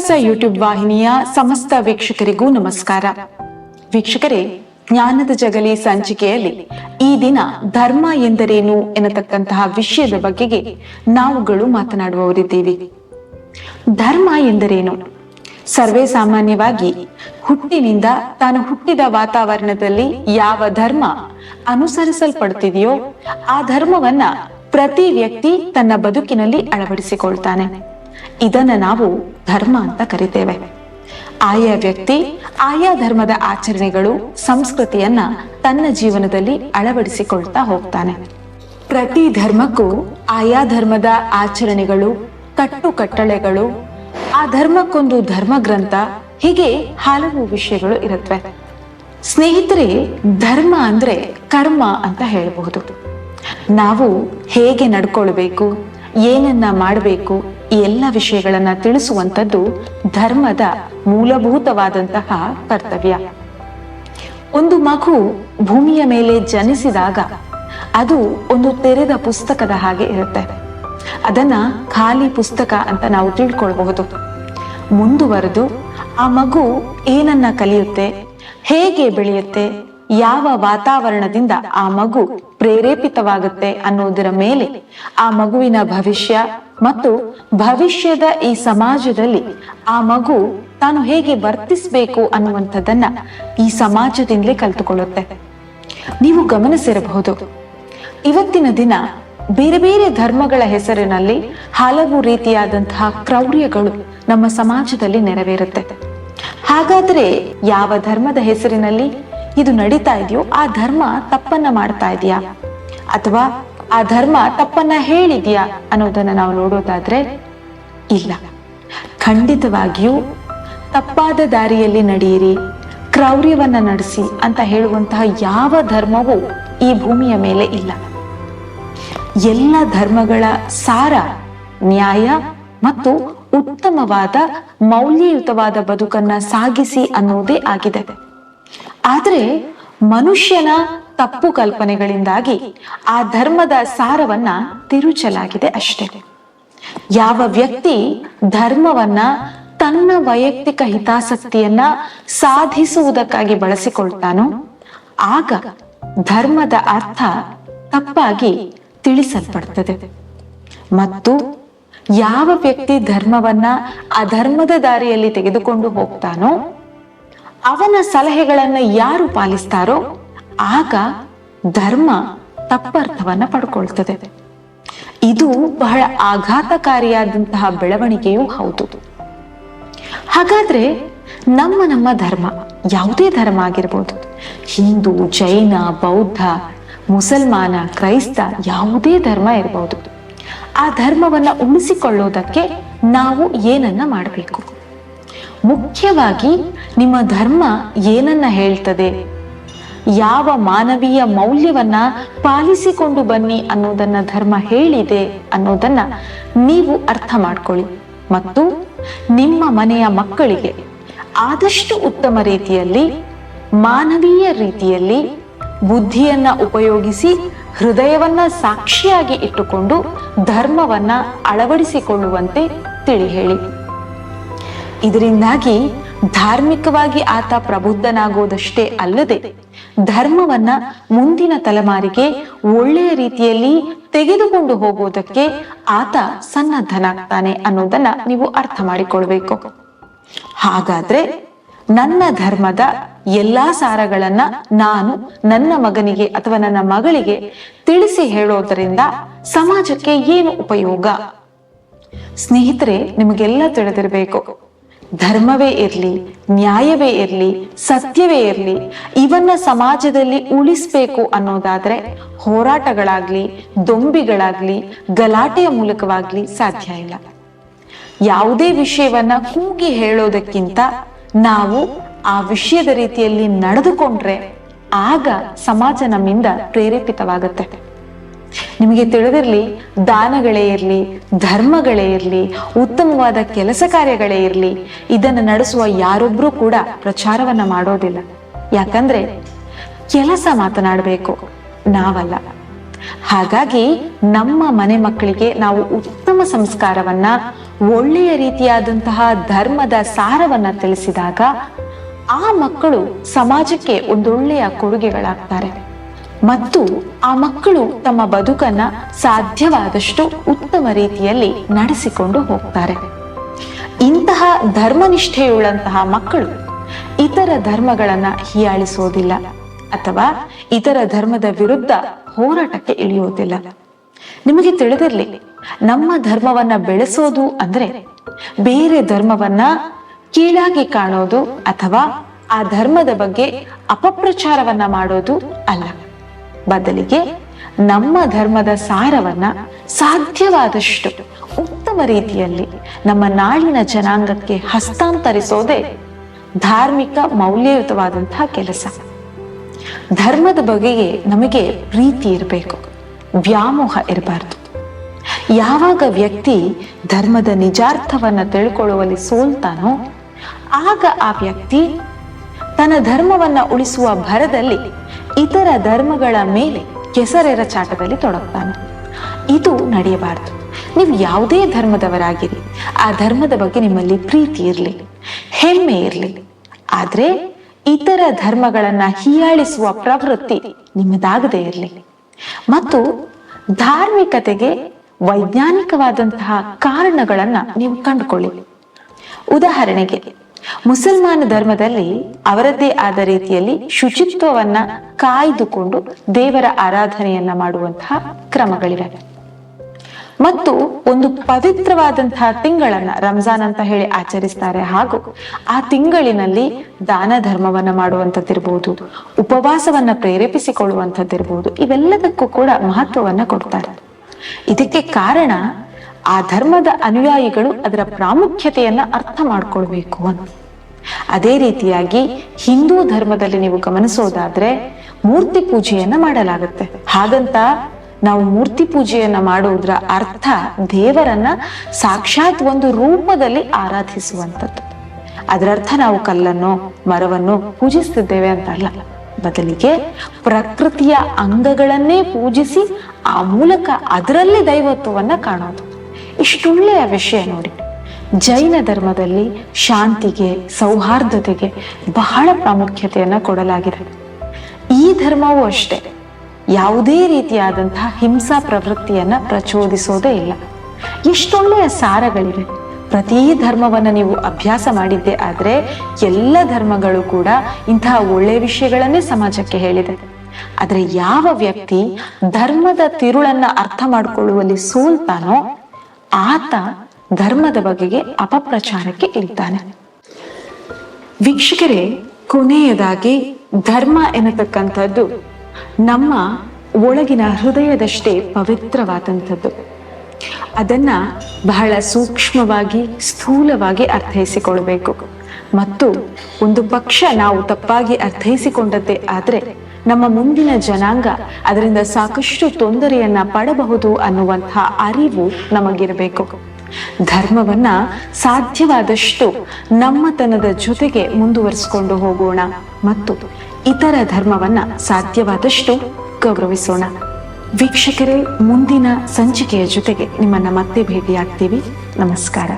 ಜ್ಞಾನ ಯೂಟ್ಯೂಬ್ ವಾಹಿನಿಯ ಸಮಸ್ತ ವೀಕ್ಷಕರಿಗೂ ನಮಸ್ಕಾರ. ವೀಕ್ಷಕರೇ, ಜ್ಞಾನದ ಜಗಲಿ ಸಂಚಿಕೆಯಲ್ಲಿ ಈ ದಿನ ಧರ್ಮ ಎಂದರೇನು ಎನ್ನತಕ್ಕಂತಹ ವಿಷಯದ ಬಗ್ಗೆ ನಾವುಗಳು ಮಾತನಾಡುವವರಿದ್ದೀವಿ. ಧರ್ಮ ಎಂದರೇನು? ಸರ್ವೇ ಸಾಮಾನ್ಯವಾಗಿ ಹುಟ್ಟಿನಿಂದ ತಾನು ಹುಟ್ಟಿದ ವಾತಾವರಣದಲ್ಲಿ ಯಾವ ಧರ್ಮ ಅನುಸರಿಸಲ್ಪಡುತ್ತಿದೆಯೋ ಆ ಧರ್ಮವನ್ನ ಪ್ರತಿ ವ್ಯಕ್ತಿ ತನ್ನ ಬದುಕಿನಲ್ಲಿ ಅಳವಡಿಸಿಕೊಳ್ತಾನೆ. ಇದನ್ನ ನಾವು ಧರ್ಮ ಅಂತ ಕರಿತೇವೆ. ಆಯಾ ವ್ಯಕ್ತಿ, ಆಯಾ ಧರ್ಮದ ಆಚರಣೆಗಳು, ಸಂಸ್ಕೃತಿಯನ್ನ ತನ್ನ ಜೀವನದಲ್ಲಿ ಅಳವಡಿಸಿಕೊಳ್ತಾ ಹೋಗ್ತಾನೆ. ಪ್ರತಿ ಧರ್ಮಕ್ಕೂ ಆಯಾ ಧರ್ಮದ ಆಚರಣೆಗಳು, ಕಟ್ಟುಕಟ್ಟಳೆಗಳು, ಆ ಧರ್ಮಕ್ಕೊಂದು ಧರ್ಮ ಗ್ರಂಥ, ಹೀಗೆ ಹಲವು ವಿಷಯಗಳು ಇರುತ್ತವೆ ಸ್ನೇಹಿತರೆ, ಧರ್ಮ ಅಂದ್ರೆ ಕರ್ಮ ಅಂತ ಹೇಳಬಹುದು. ನಾವು ಹೇಗೆ ನಡ್ಕೊಳ್ಬೇಕು, ಏನನ್ನ ಮಾಡಬೇಕು ಈ ಎಲ್ಲ ವಿಷಯಗಳನ್ನ ತಿಳಿಸುವಂತದ್ದು ಧರ್ಮದ ಮೂಲಭೂತವಾದಂತಹ ಕರ್ತವ್ಯ. ಒಂದು ಮಗು ಭೂಮಿಯ ಮೇಲೆ ಜನಿಸಿದಾಗ ಅದು ಒಂದು ತೆರೆದ ಪುಸ್ತಕದ ಹಾಗೆ ಇರುತ್ತೆ. ಅದನ್ನ ಖಾಲಿ ಪುಸ್ತಕ ಅಂತ ನಾವು ತಿಳ್ಕೊಳ್ಬಹುದು. ಮುಂದುವರೆದು ಆ ಮಗು ಏನನ್ನ ಕಲಿಯುತ್ತೆ, ಹೇಗೆ ಬೆಳೆಯುತ್ತೆ, ಯಾವ ವಾತಾವರಣದಿಂದ ಆ ಮಗು ಪ್ರೇರೇಪಿತವಾಗುತ್ತೆ ಅನ್ನೋದರ ಮೇಲೆ ಆ ಮಗುವಿನ ಭವಿಷ್ಯ ಮತ್ತು ಭವಿಷ್ಯದ ಈ ಸಮಾಜದಲ್ಲಿ ಆ ಮಗು ತಾನು ಹೇಗೆ ವರ್ತಿಸಬೇಕು ಅನ್ನುವಂಥದ್ದನ್ನ ಈ ಸಮಾಜದಿಂದಲೇ ಕಲ್ತುಕೊಳ್ಳುತ್ತೆ. ನೀವು ಗಮನಿಸಿರಬಹುದು. ಇವತ್ತಿನ ದಿನ ಬೇರೆ ಬೇರೆ ಧರ್ಮಗಳ ಹೆಸರಿನಲ್ಲಿ ಹಲವು ರೀತಿಯಾದಂತಹ ಕ್ರೌರ್ಯಗಳು ನಮ್ಮ ಸಮಾಜದಲ್ಲಿ ನೆರವೇರುತ್ತೆ. ಹಾಗಾದ್ರೆ ಯಾವ ಧರ್ಮದ ಹೆಸರಿನಲ್ಲಿ ಇದು ನಡೀತಾ ಇದೆಯೋ ಆ ಧರ್ಮ ತಪ್ಪನ್ನ ಮಾಡ್ತಾ ಇದೆಯಾ? ಅಥವಾ ಆ ಧರ್ಮ ತಪ್ಪನ್ನ ಹೇಳಿದ್ಯಾ ಅನ್ನೋದನ್ನ ನಾವು ನೋಡೋದಾದ್ರೆ ಇಲ್ಲ. ಖಂಡಿತವಾಗಿಯೂ ತಪ್ಪಾದ ದಾರಿಯಲ್ಲಿ ನಡೆಯಿರಿ, ಕ್ರೌರ್ಯವನ್ನ ನಡೆಸಿ ಅಂತ ಹೇಳುವಂತಹ ಯಾವ ಧರ್ಮವೂ ಈ ಭೂಮಿಯ ಮೇಲೆ ಇಲ್ಲ. ಎಲ್ಲ ಧರ್ಮಗಳ ಸಾರ ನ್ಯಾಯ ಮತ್ತು ಉತ್ತಮವಾದ ಮೌಲ್ಯಯುತವಾದ ಬದುಕನ್ನ ಸಾಗಿಸಿ ಅನ್ನೋದೇ ಆಗಿದೆ. ಆದ್ರೆ ಮನುಷ್ಯನ ತಪ್ಪು ಕಲ್ಪನೆಗಳಿಂದಾಗಿ ಆ ಧರ್ಮದ ಸಾರವನ್ನ ತಿರುಚಲಾಗಿದೆ ಅಷ್ಟೇ. ಯಾವ ವ್ಯಕ್ತಿ ಧರ್ಮವನ್ನ ತನ್ನ ವೈಯಕ್ತಿಕ ಹಿತಾಸಕ್ತಿಯನ್ನ ಸಾಧಿಸುವುದಕ್ಕಾಗಿ ಬಳಸಿಕೊಳ್ತಾನೋ, ಆಗ ಧರ್ಮದ ಅರ್ಥ ತಪ್ಪಾಗಿ ತಿಳಿಸಲ್ಪಡ್ತದೆ. ಮತ್ತು ಯಾವ ವ್ಯಕ್ತಿ ಧರ್ಮವನ್ನ ಅಧರ್ಮದ ದಾರಿಯಲ್ಲಿ ತೆಗೆದುಕೊಂಡು ಹೋಗ್ತಾನೋ, ಅವನ ಸಲಹೆಗಳನ್ನ ಯಾರು ಪಾಲಿಸ್ತಾರೋ ಆಗ ಧರ್ಮ ತಪ್ಪರ್ಥವನ್ನ ಪಡ್ಕೊಳ್ತದೆ. ಇದು ಬಹಳ ಆಘಾತಕಾರಿಯಾದಂತಹ ಬೆಳವಣಿಗೆಯೂ ಹೌದು. ಹಾಗಾದ್ರೆ ನಮ್ಮ ನಮ್ಮ ಧರ್ಮ ಯಾವುದೇ ಧರ್ಮ ಆಗಿರ್ಬೋದು. ಹಿಂದೂ, ಜೈನ, ಬೌದ್ಧ, ಮುಸಲ್ಮಾನ, ಕ್ರೈಸ್ತ ಯಾವುದೇ ಧರ್ಮ ಇರಬಹುದು ಆ ಧರ್ಮವನ್ನ ಉಳಿಸಿಕೊಳ್ಳೋದಕ್ಕೆ ನಾವು ಏನನ್ನ ಮಾಡಬೇಕು? ಮುಖ್ಯವಾಗಿ ನಿಮ್ಮ ಧರ್ಮ ಏನನ್ನ ಹೇಳ್ತದೆ? ಯಾವ ಮಾನವೀಯ ಮೌಲ್ಯವನ್ನ ಪಾಲಿಸಿಕೊಂಡು ಬನ್ನಿ ಅನ್ನೋದನ್ನ ಧರ್ಮ ಹೇಳಿದೆ ಅನ್ನೋದನ್ನ ನೀವು ಅರ್ಥ ಮಾಡ್ಕೊಳ್ಳಿ. ಮತ್ತು ನಿಮ್ಮ ಮನೆಯ ಮಕ್ಕಳಿಗೆ ಆದಷ್ಟು ಉತ್ತಮ ರೀತಿಯಲ್ಲಿ, ಮಾನವೀಯ ರೀತಿಯಲ್ಲಿ ಬುದ್ಧಿಯನ್ನ ಉಪಯೋಗಿಸಿ, ಹೃದಯವನ್ನ ಸಾಕ್ಷಿಯಾಗಿ ಇಟ್ಟುಕೊಂಡು ಧರ್ಮವನ್ನ ಅಳವಡಿಸಿಕೊಳ್ಳುವಂತೆ ತಿಳಿ ಹೇಳಿ. ಇದರಿಂದಾಗಿ ಧಾರ್ಮಿಕವಾಗಿ ಆತ ಪ್ರಬುದ್ಧನಾಗೋದಷ್ಟೇ ಅಲ್ಲದೆ ಧರ್ಮವನ್ನ ಮುಂದಿನ ತಲೆಮಾರಿಗೆ ಒಳ್ಳೆಯ ರೀತಿಯಲ್ಲಿ ತೆಗೆದುಕೊಂಡು ಹೋಗೋದಕ್ಕೆ ಆತ ಸನ್ನದ್ಧನಾಗ್ತಾನೆ ಅನ್ನೋದನ್ನ ನೀವು ಅರ್ಥ ಮಾಡಿಕೊಳ್ಬೇಕು. ಹಾಗಾದ್ರೆ ನನ್ನ ಧರ್ಮದ ಎಲ್ಲಾ ಸಾರಗಳನ್ನ ನಾನು ನನ್ನ ಮಗನಿಗೆ ಅಥವಾ ನನ್ನ ಮಗಳಿಗೆ ತಿಳಿಸಿ ಹೇಳೋದರಿಂದ ಸಮಾಜಕ್ಕೆ ಏನು ಉಪಯೋಗ? ಸ್ನೇಹಿತರೆ, ನಿಮಗೆಲ್ಲ ತಿಳಿದಿರಬೇಕು. ಧರ್ಮವೇ ಇರಲಿ, ನ್ಯಾಯವೇ ಇರಲಿ, ಸತ್ಯವೇ ಇರಲಿ, ಇವನ್ನ ಸಮಾಜದಲ್ಲಿ ಉಳಿಸ್ಬೇಕು ಅನ್ನೋದಾದ್ರೆ ಹೋರಾಟಗಳಾಗ್ಲಿ, ದೊಂಬಿಗಳಾಗ್ಲಿ, ಗಲಾಟೆಯ ಮೂಲಕವಾಗ್ಲಿ ಸಾಧ್ಯ ಇಲ್ಲ. ಯಾವುದೇ ವಿಷಯವನ್ನ ಕೂಗಿ ಹೇಳೋದಕ್ಕಿಂತ ನಾವು ಆ ವಿಷಯದ ರೀತಿಯಲ್ಲಿ ನಡೆದುಕೊಂಡ್ರೆ ಆಗ ಸಮಾಜ ನಮ್ಮಿಂದ ಪ್ರೇರೇಪಿತವಾಗುತ್ತೆ. ನಿಮಗೆ ತಿಳಿದಿರಲಿ, ದಾನಗಳೇ ಇರಲಿ, ಧರ್ಮಗಳೇ ಇರಲಿ, ಉತ್ತಮವಾದ ಕೆಲಸ ಕಾರ್ಯಗಳೇ ಇರಲಿ, ಇದನ್ನು ನಡೆಸುವ ಯಾರೊಬ್ರು ಕೂಡ ಪ್ರಚಾರವನ್ನ ಮಾಡೋದಿಲ್ಲ. ಯಾಕಂದ್ರೆ ಕೆಲಸ ಮಾತನಾಡಬೇಕು, ನಾವಲ್ಲ. ಹಾಗಾಗಿ ನಮ್ಮ ಮನೆ ಮಕ್ಕಳಿಗೆ ನಾವು ಉತ್ತಮ ಸಂಸ್ಕಾರವನ್ನ, ಒಳ್ಳೆಯ ರೀತಿಯಾದಂತಹ ಧರ್ಮದ ಸಾರವನ್ನ ತಿಳಿಸಿದಾಗ ಆ ಮಕ್ಕಳು ಸಮಾಜಕ್ಕೆ ಒಂದೊಳ್ಳೆಯ ಕೊಡುಗೆಗಳಾಗ್ತಾರೆ. ಮತ್ತು ಆ ಮಕ್ಕಳು ತಮ್ಮ ಬದುಕನ್ನ ಸಾಧ್ಯವಾದಷ್ಟು ಉತ್ತಮ ರೀತಿಯಲ್ಲಿ ನಡೆಸಿಕೊಂಡು ಹೋಗ್ತಾರೆ. ಇಂತಹ ಧರ್ಮನಿಷ್ಠೆಯುಳ್ಳಂತಹ ಮಕ್ಕಳು ಇತರ ಧರ್ಮಗಳನ್ನ ಹೀಯಾಳಿಸೋದಿಲ್ಲ ಅಥವಾ ಇತರ ಧರ್ಮದ ವಿರುದ್ಧ ಹೋರಾಟಕ್ಕೆ ಇಳಿಯೋದಿಲ್ಲ. ನಿಮಗೆ ತಿಳಿದಿರಲಿ, ನಮ್ಮ ಧರ್ಮವನ್ನ ಬೆಳೆಸೋದು ಅಂದ್ರೆ ಬೇರೆ ಧರ್ಮವನ್ನ ಕೀಳಾಗಿ ಕಾಣೋದು ಅಥವಾ ಆ ಧರ್ಮದ ಬಗ್ಗೆ ಅಪಪ್ರಚಾರವನ್ನ ಮಾಡೋದು ಅಲ್ಲ. ಬದಲಿಗೆ ನಮ್ಮ ಧರ್ಮದ ಸಾರವನ್ನ ಸಾಧ್ಯವಾದಷ್ಟು ಉತ್ತಮ ರೀತಿಯಲ್ಲಿ ನಮ್ಮ ನಾಳಿನ ಜನಾಂಗಕ್ಕೆ ಹಸ್ತಾಂತರಿಸೋದೇ ಧಾರ್ಮಿಕ ಮೌಲ್ಯಯುತವಾದಂತಹ ಕೆಲಸ. ಧರ್ಮದ ಬಗೆಗೆ ನಮಗೆ ಪ್ರೀತಿ ಇರಬೇಕು, ವ್ಯಾಮೋಹ ಇರಬಾರ್ದು. ಯಾವಾಗ ವ್ಯಕ್ತಿ ಧರ್ಮದ ನಿಜಾರ್ಥವನ್ನ ತಿಳ್ಕೊಳ್ಳುವಲ್ಲಿ ಸೋಲ್ತಾನೋ, ಆಗ ಆ ವ್ಯಕ್ತಿ ತನ್ನ ಧರ್ಮವನ್ನ ಉಳಿಸುವ ಭರದಲ್ಲಿ ಇತರ ಧರ್ಮಗಳ ಮೇಲೆ ಕೆಸರೆರ ಚಾಟದಲ್ಲಿ ತೊಡಗ್ತಾನೆ. ಇದು ನಡೆಯಬಾರದು. ನೀವು ಯಾವುದೇ ಧರ್ಮದವರಾಗಿರಿ, ಆ ಧರ್ಮದ ಬಗ್ಗೆ ನಿಮ್ಮಲ್ಲಿ ಪ್ರೀತಿ ಇರಲಿ, ಹೆಮ್ಮೆ ಇರಲಿ. ಆದರೆ ಇತರ ಧರ್ಮಗಳನ್ನ ಹೀಯಾಳಿಸುವ ಪ್ರವೃತ್ತಿ ನಿಮ್ಮದಾಗದೇ ಇರಲಿ. ಮತ್ತು ಧಾರ್ಮಿಕತೆಗೆ ವೈಜ್ಞಾನಿಕವಾದಂತಹ ಕಾರಣಗಳನ್ನ ನೀವು ಕಂಡುಕೊಳ್ಳಿ. ಉದಾಹರಣೆಗೆ ಮುಸಲ್ಮಾನ ಧರ್ಮದಲ್ಲಿ ಅವರದ್ದೇ ಆದ ರೀತಿಯಲ್ಲಿ ಶುಚಿತ್ವವನ್ನ ಕಾಯ್ದುಕೊಂಡು ದೇವರ ಆರಾಧನೆಯನ್ನ ಮಾಡುವಂತಹ ಕ್ರಮಗಳಿವೆ. ಮತ್ತು ಒಂದು ಪವಿತ್ರವಾದಂತಹ ತಿಂಗಳನ್ನ ರಂಜಾನ್ ಅಂತ ಹೇಳಿ ಆಚರಿಸ್ತಾರೆ. ಹಾಗೂ ಆ ತಿಂಗಳಿನಲ್ಲಿ ದಾನ ಧರ್ಮವನ್ನ ಮಾಡುವಂಥದ್ದಿರ್ಬೋದು, ಉಪವಾಸವನ್ನ ಪ್ರೇರೇಪಿಸಿಕೊಳ್ಳುವಂಥದ್ದಿರ್ಬೋದು, ಇವೆಲ್ಲದಕ್ಕೂ ಕೂಡ ಮಹತ್ವವನ್ನ ಕೊಡ್ತಾರೆ. ಇದಕ್ಕೆ ಕಾರಣ ಆ ಧರ್ಮದ ಅನುಯಾಯಿಗಳು ಅದರ ಪ್ರಾಮುಖ್ಯತೆಯನ್ನ ಅರ್ಥ ಮಾಡ್ಕೊಳ್ಬೇಕು ಅಂತ. ಅದೇ ರೀತಿಯಾಗಿ ಹಿಂದೂ ಧರ್ಮದಲ್ಲಿ ನೀವು ಗಮನಿಸೋದಾದ್ರೆ ಮೂರ್ತಿ ಪೂಜೆಯನ್ನ ಮಾಡಲಾಗುತ್ತೆ. ಹಾಗಂತ ನಾವು ಮೂರ್ತಿ ಪೂಜೆಯನ್ನ ಮಾಡುವುದರ ಅರ್ಥ ದೇವರನ್ನ ಸಾಕ್ಷಾತ್ ಒಂದು ರೂಪದಲ್ಲಿ ಆರಾಧಿಸುವಂಥದ್ದು. ಅದರರ್ಥ ನಾವು ಕಲ್ಲನ್ನು, ಮರವನ್ನು ಪೂಜಿಸ್ತಿದ್ದೇವೆ ಅಂತ ಅಲ್ಲ. ಬದಲಿಗೆ ಪ್ರಕೃತಿಯ ಅಂಗಗಳನ್ನೇ ಪೂಜಿಸಿ ಆ ಮೂಲಕ ಅದರಲ್ಲಿ ದೈವತ್ವವನ್ನ ಕಾಣೋದು. ಇಷ್ಟೊಳ್ಳೆಯ ವಿಷಯ ನೋಡಿ. ಜೈನ ಧರ್ಮದಲ್ಲಿ ಶಾಂತಿಗೆ, ಸೌಹಾರ್ದತೆಗೆ ಬಹಳ ಪ್ರಾಮುಖ್ಯತೆಯನ್ನ ಕೊಡಲಾಗಿದೆ. ಈ ಧರ್ಮವೂ ಅಷ್ಟೇ. ಯಾವುದೇ ರೀತಿಯಾದಂತಹ ಹಿಂಸಾ ಪ್ರವೃತ್ತಿಯನ್ನ ಪ್ರಚೋದಿಸೋದೇ ಇಲ್ಲ. ಎಷ್ಟೊಳ್ಳೆಯ ಸಾರಗಳಿವೆ. ಪ್ರತಿ ಧರ್ಮವನ್ನ ನೀವು ಅಭ್ಯಾಸ ಮಾಡಿದ್ದೆ ಆದ್ರೆ ಎಲ್ಲ ಧರ್ಮಗಳು ಕೂಡ ಇಂತಹ ಒಳ್ಳೆಯ ವಿಷಯಗಳನ್ನೇ ಸಮಾಜಕ್ಕೆ ಹೇಳಿದೆ. ಆದರೆ ಯಾವ ವ್ಯಕ್ತಿ ಧರ್ಮದ ತಿರುಳನ್ನ ಅರ್ಥ ಮಾಡಿಕೊಳ್ಳುವಲ್ಲಿ ಸೋಲ್ತಾನೋ ಆತ ಧರ್ಮದ ಬಗೆಗೆ ಅಪಪ್ರಚಾರಕ್ಕೆ ಇಳಿತಾನೆ ವೀಕ್ಷಕರೇ, ಕೊನೆಯದಾಗಿ ಧರ್ಮ ಎನ್ನತಕ್ಕಂಥದ್ದು ನಮ್ಮ ಒಳಗಿನ ಹೃದಯದಷ್ಟೇ ಪವಿತ್ರವಾದಂಥದ್ದು. ಅದನ್ನ ಬಹಳ ಸೂಕ್ಷ್ಮವಾಗಿ, ಸ್ಥೂಲವಾಗಿ ಅರ್ಥೈಸಿಕೊಳ್ಬೇಕು. ಮತ್ತು ಒಂದು ಪಕ್ಷ ನಾವು ತಪ್ಪಾಗಿ ಅರ್ಥೈಸಿಕೊಂಡದ್ದೇ ಆದ್ರೆ ನಮ್ಮ ಮುಂದಿನ ಜನಾಂಗ ಅದರಿಂದ ಸಾಕಷ್ಟು ತೊಂದರೆಯನ್ನ ಪಡಬಹುದು ಅನ್ನುವಂತಹ ಅರಿವು ನಮಗಿರಬೇಕು. ಧರ್ಮವನ್ನ ಸಾಧ್ಯವಾದಷ್ಟು ನಮ್ಮತನದ ಜೊತೆಗೆ ಮುಂದುವರಿಸಿಕೊಂಡು ಹೋಗೋಣ ಮತ್ತು ಇತರ ಧರ್ಮವನ್ನ ಸಾಧ್ಯವಾದಷ್ಟು ಗೌರವಿಸೋಣ. ವೀಕ್ಷಕರೇ, ಮುಂದಿನ ಸಂಚಿಕೆಯ ಜೊತೆಗೆ ನಿಮ್ಮನ್ನ ಮತ್ತೆ ಭೇಟಿಯಾಗ್ತೀವಿ. ನಮಸ್ಕಾರ.